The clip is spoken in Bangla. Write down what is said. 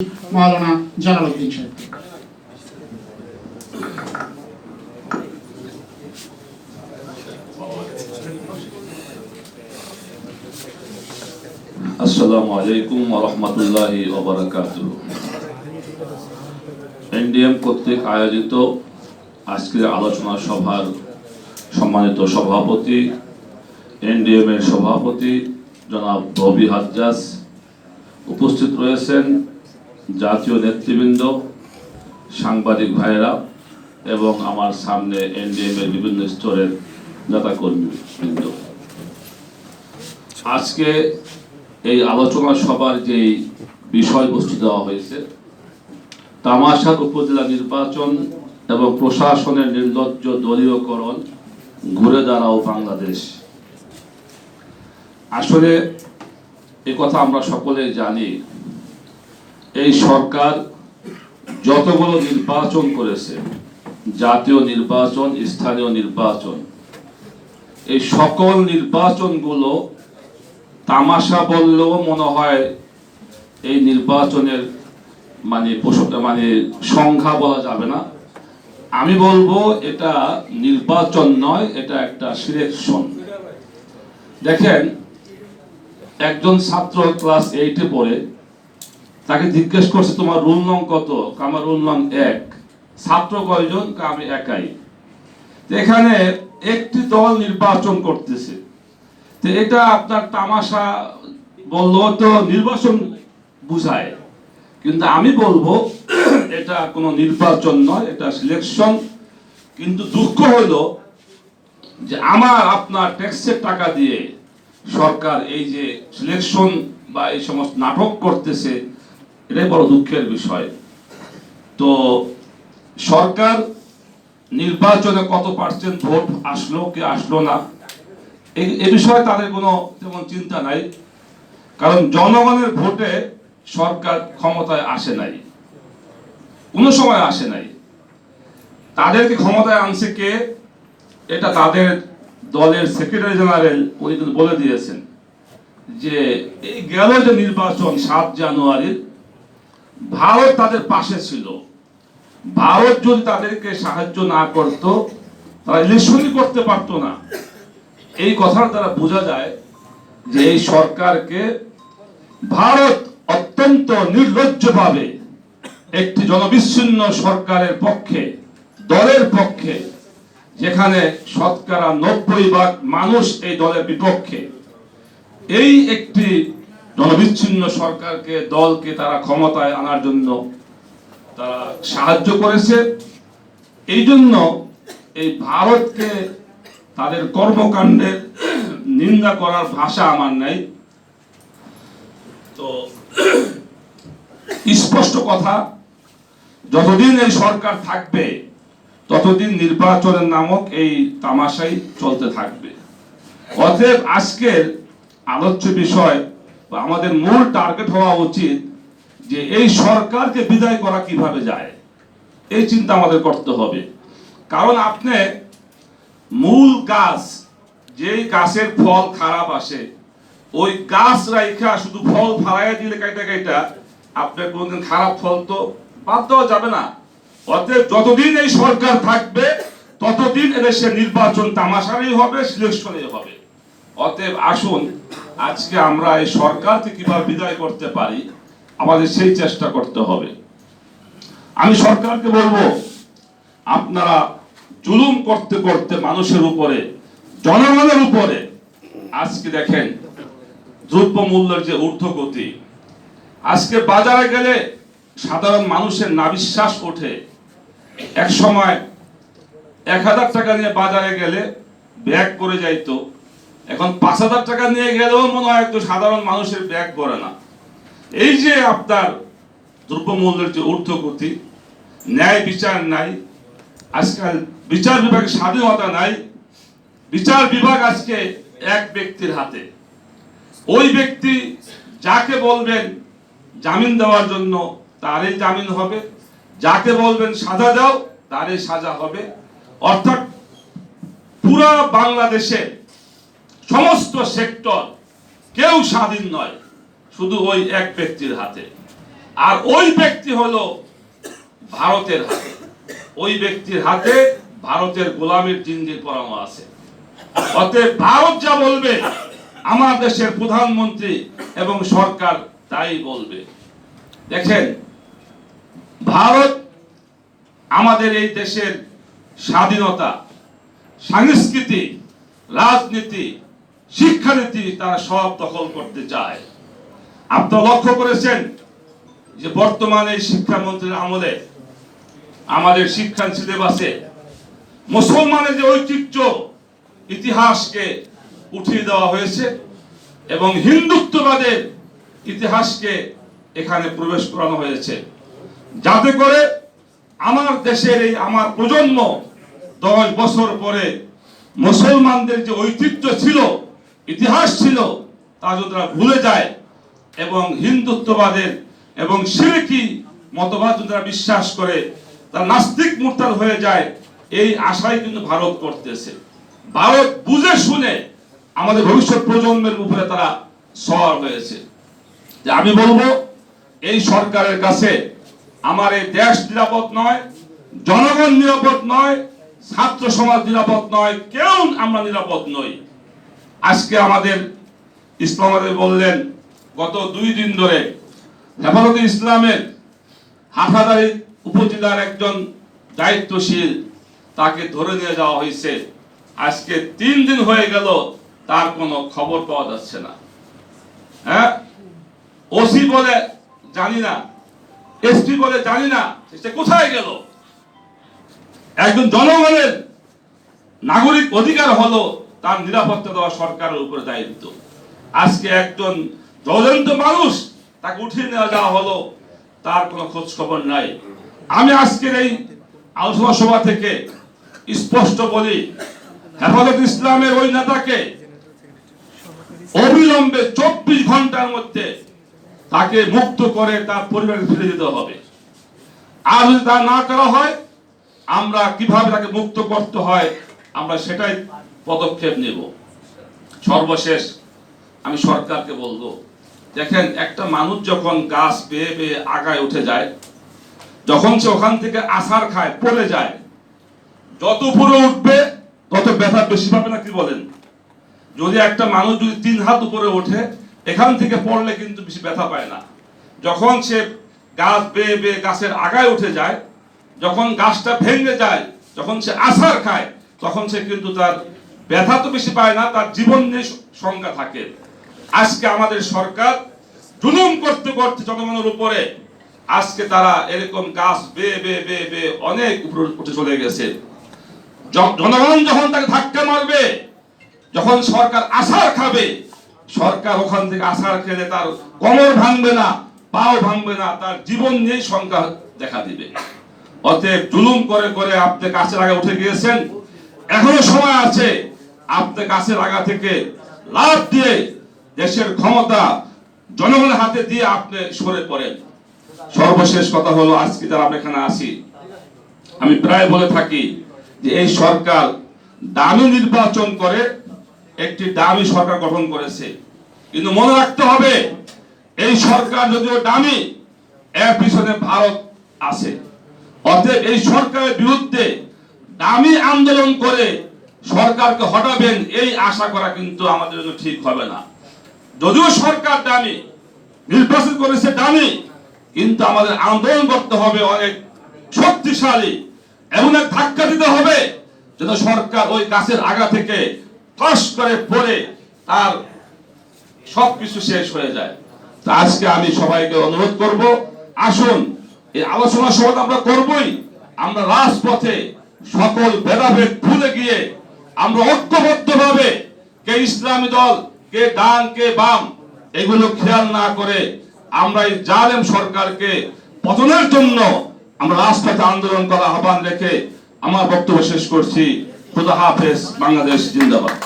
মাওলানা জালাল উদ্দিন সাহেবকে আসসালামু আলাইকুম রহমতুল্লাহ ওবরাকাত এনডিএম কর্তৃক আয়োজিত আজকের আলোচনা সভার সম্মানিত সভাপতি এনডিএম এর সভাপতি জনাব রবি হাজ্জাস উপস্থিত রয়েছেন। জাতীয় নেতৃবৃন্দ, সাংবাদিক ভাইয়েরা এবং আমার সামনে এনডিএম এর বিভিন্ন স্তরের নেতাকর্মী বৃন্দ আজকে এই আলোচনা সভার যে বিষয়বস্তু দেওয়া হয়েছে তামাশার উপজেলা নির্বাচন এবং প্রশাসনের নির্লজ্জ দলীয়করণ ঘুরে দাঁড়াও বাংলাদেশ। আসলে এ কথা আমরা সকলে জানি এই সরকার যতগুলো নির্বাচন করেছে, জাতীয় নির্বাচন, স্থানীয় নির্বাচন, এই সকল নির্বাচনগুলো তামাশা বললেও মনে হয় এই নির্বাচনের মানে মানে সংখ্যা বলা যাবে না। আমি বলব এটা নির্বাচন নয়, এটা একটা সিলেকশন। দেখেন, একজন ছাত্র ক্লাস এইটে পড়ে তাকে জিজ্ঞেস করছে, তোমার রুল নং কত? আমার রুল নং এক। ছাত্র কয়জন? আমি একাই। এখানে একটি দল নির্বাচন করতেছে। তো এটা আপনার তামাশা বলল তো নির্বাচন বুঝায়। কিন্তু আমি বলব, এটা কোনো নির্বাচন নয়, এটা সিলেকশন কিন্তু দুঃখ হলো যে আমার, আপনার ট্যাক্সের টাকা দিয়ে সরকার এই যে সিলেকশন বা এই সমস্ত নাটক করতেছে এটাই বড় দুঃখের বিষয়। তো সরকার নির্বাচনে কত পার্সেন্ট ভোট আসলো, কে আসলো না, এ বিষয়ে তাদের কোনো তেমন চিন্তা নাই। কারণ জনগণের ভোটে সরকার ক্ষমতায় আসে নাই। কোনো সময় আসে নাই। তাদেরকে ক্ষমতায় আনছে কে? এটা তাদের দলের সেক্রেটারি জেনারেল উনি বলে দিয়েছেন যে, এই গেল যে নির্বাচন সাত জানুয়ারির ভারত তাদের পাশে ছিল। ভারত যদি তাদেরকে সাহায্য না করত, তারা ইলেকশনই করতে পারতো না। এই কথার দ্বারা বোঝা যায় যে এই সরকারকে ভারত অত্যন্ত নির্লজ্জভাবে একটি জনবিচ্ছিন্ন সরকারের পক্ষে, দলের পক্ষে, যেখানে শতকরা নব্বই ভাগ মানুষ এই দলের বিপক্ষে। এই একটি জনবিচ্ছিন্ন সরকারকে, দলকে তারা ক্ষমতায় আনার জন্য তারা সাহায্য করেছে। এই জন্য এই ভারতকে তাদের কর্মকাণ্ডের নিন্দা করার ভাষা আমার নাই। তো স্পষ্ট কথা, যতদিন এই সরকার থাকবে, ততদিন নির্বাচনের নামক এই তামাশাই চলতে থাকবে। অতএব আজকের আলোচ্য বিষয় বা আমাদের মূল টার্গেট হওয়া উচিত যে এই সরকারকে বিদায় করা কীভাবে যায়। এই চিন্তা আমাদের করতে হবে। কারণ আপনি মূল গাছ, যেই গাছের ফল খারাপ আসে, ওই গাছ রাইখা শুধু ফল ফালাইয়া দিলে কাইটা কাইটা আপনার কোনদিন খারাপ ফল তো বাদ দেওয়া যাবে না। অতএব যতদিন এই সরকার থাকবে, ততদিন এদেশে নির্বাচন তামাশারই হবে সিলেকশনই হবে। অতএব আসুন আজকে আমরা এই সরকারকে কীভাবে বিদায় করতে পারি, আমাদের সেই চেষ্টা করতে হবে। আমি সরকারকে বলব, আপনারা জুলুম করতে করতে মানুষের উপরে, জনগণের উপরে, আজকে দেখেন দ্রব্য মূল্যের যে ঊর্ধ্বগতি। আজকে বাজারে গেলে সাধারণ মানুষের নাবিশ্বাস ওঠে। এক সময় এক হাজার টাকা নিয়ে বাজারে গেলে ব্যাগ করে যাইতো। এখন পাঁচ হাজার টাকা নিয়ে গেলেও মনে হয় একটু সাধারণ মানুষের ব্যাগ করে না। এই যে আপনার দ্রব্যমূল্যের যে ঊর্ধ্বগতি, ন্যায় বিচার নাই, আজকাল বিচার বিভাগের স্বাধীনতা নাই, বিচার বিভাগ আজকে এক ব্যক্তির হাতে। ওই ব্যক্তি যাকে বলবেন জামিন দেওয়ার জন্য তারই জামিন হবে, যাকে বলবেন সাজা দাও তারই সাজা হবে। অর্থাৎ পুরা বাংলাদেশে সমস্ত সেক্টর কেউ স্বাধীন নয়, শুধু ওই এক ব্যক্তির হাতে। আর ওই ব্যক্তি হলো ভারতের হাতে। ওই ব্যক্তির হাতে ভারতের গোলামীর জিন্দির পরানো আছে। অতএব ভারত যা বলবে, আমার দেশের প্রধানমন্ত্রী এবং সরকার তাই বলবে। দেখেন, ভারত আমাদের এই দেশের স্বাধীনতা, সংস্কৃতি, রাজনীতি শিক্ষানীতি তারা সব দখল করতে চায়। আপনারা লক্ষ্য করেছেন যে বর্তমানে শিক্ষামন্ত্রীর আমলে আমাদের শিক্ষা সিলেবাসে মুসলমানের যে ঐতিহ্য, ইতিহাসকে উঠিয়ে দেওয়া হয়েছে এবং হিন্দুত্ববাদের ইতিহাসকে এখানে প্রবেশ করানো হয়েছে। যাতে করে আমার দেশের এই আমার প্রজন্ম দশ বছর পরে মুসলমানদের যে ঐতিহ্য ছিল ইতিহাস ছিল তা যদি তারা ভুলে যায় এবং হিন্দুত্ববাদের এবং সিরেকি মতবাদ যদি তারা বিশ্বাস করে, তারা নাস্তিক মুরতাদ হয়ে যায়, এই আশাই কিন্তু ভারত করতেছে। ভারত বুঝে শুনে আমাদের ভবিষ্যৎ প্রজন্মের উপরে তারা সওয়ার হয়েছে। যে আমি বলব, এই সরকারের কাছে আমার এই দেশ নিরাপদ নয়, জনগণ নিরাপদ নয়, ছাত্র সমাজ নিরাপদ নয়, কেউ আমরা নিরাপদ নই। আজকে আমাদের ইসলামাদের বললেন, গত দুই দিন ধরে হেফাজতে ইসলামের হাটাদারি উপজেলার একজন দায়িত্বশীল তাকে ধরে নিয়ে যাওয়া হয়েছে। আজকে তিন দিন হয়ে গেল, তার কোনো খবর পাওয়া যাচ্ছে না। হ্যাঁ? ওসি বলে জানি না, এসপি বলে জানি না, সে কোথায় গেল? একজন জনগণের নাগরিক অধিকার হলো তার নিরাপত্তা দেওয়া সরকারের উপরে দায়িত্ব। আজকে একজন জ্বলন্ত মানুষ তাকে উঠিয়ে নেওয়া যাওয়া হলো, তার কোনো খোঁজ খবর নাই। আমি আজকের এই আলোচনা সভা থেকে স্পষ্ট বলি, হেফাজত ইসলামের ওই নেতাকে অবিলম্বে চব্বিশ ঘণ্টার মধ্যে তাকে মুক্ত করে তার পরিবারে ফিরে যেতে হবে। আর যদি তা না করা হয়, আমরা কীভাবে তাকে মুক্ত করতে হয়, আমরা সেটাই পদক্ষেপ নেব। সর্বশেষ আমি সরকারকে বলব, দেখেন, একটা মানুষ যখন গাছ পেয়ে পেয়ে আগায় উঠে যায়, যখন সে ওখান থেকে আসার খায়, পড়ে যায়, যত উপরে উঠবে, তত ব্যথা বেশি পাবে না কি বলেন? যদি একটা মানুষ যদি তিন হাত উপরে ওঠে, এখান থেকে পড়লে কিন্তু বেশি ব্যথা পায় না। যখন সে গাছ বেয়ে বেয়ে গাছের আগায় উঠে যায়, যখন গাছটা ভেঙে যায়, যখন সে আছাড় খায়, তখন সে কিন্তু তার ব্যথা তো বেশি পায় না, তার জীবন নিয়ে সংজ্ঞা থাকে। আজকে আমাদের সরকার জুলুম করতে করতে জনগণের উপরে আজকে তারা এরকম গাছ বেয়ে বেয়ে বেয়ে বেয়ে অনেক উপরে উঠে চলে গেছে। জনগণ যখন তাকে ধাক্কা মারবে, যখন সরকার আশার খাবে, সরকার ওখান থেকে আশার খেলে তার কোমর ভাঙবে না, পাও ভাঙবে না, তার জীবন নিয়েই সংখ্যা দেখা দিবে। অতএব জুলুম করে করে আপনি কাছের আগে উঠে গিয়েছেন, এখনও সময় আছে। আপনি কাছের আগা থেকে লাভ দিয়ে দেশের ক্ষমতা জনগণের হাতে দিয়ে আপনি সরে পড়েন। সর্বশেষ কথা হলো, আজকে যারা আমরা এখানে আসি আমি প্রায় বলে থাকি যে এই সরকার দামি নির্বাচন করে একটি দামি সরকার গঠন করেছে। কিন্তু মনে রাখতে হবে, এই সরকার যদিও দামি, এর পিছনে ভারত আছে। অতএব এই সরকারের বিরুদ্ধে দামি আন্দোলন করে সরকারকে হটাবেন, এই আশা করা কিন্তু আমাদের জন্য ঠিক হবে না। যদিও সরকার দামি, নির্বাচন করেছে দামি, কিন্তু আমাদের আন্দোলন করতে হবে অনেক শক্তিশালী, এমন এক ধাক্কা দিতে হবে যেন সরকার ওই গাছের আগা থেকে টস করে পড়ে তার সবকিছু শেষ হয়ে যায়। তো আজকে আমি সবাইকে অনুরোধ করব, আসুন, এই আলোচনা সভা আমরা করবই। আমরা রাজপথে সকল ভেদাভেদ ভুলে গিয়ে আমরা ঐক্যবদ্ধ ভাবে কে ইসলামী দল, কে ডান, কে বাম, এগুলো খেয়াল না করে আমরা এই জালেম সরকারকে পতনের জন্য আমরা রাস্তাতে আন্দোলন করা আহ্বান রেখে আমার বক্তব্য শেষ করছি। খুদা হাফেজ, বাংলাদেশ জিন্দাবাদ।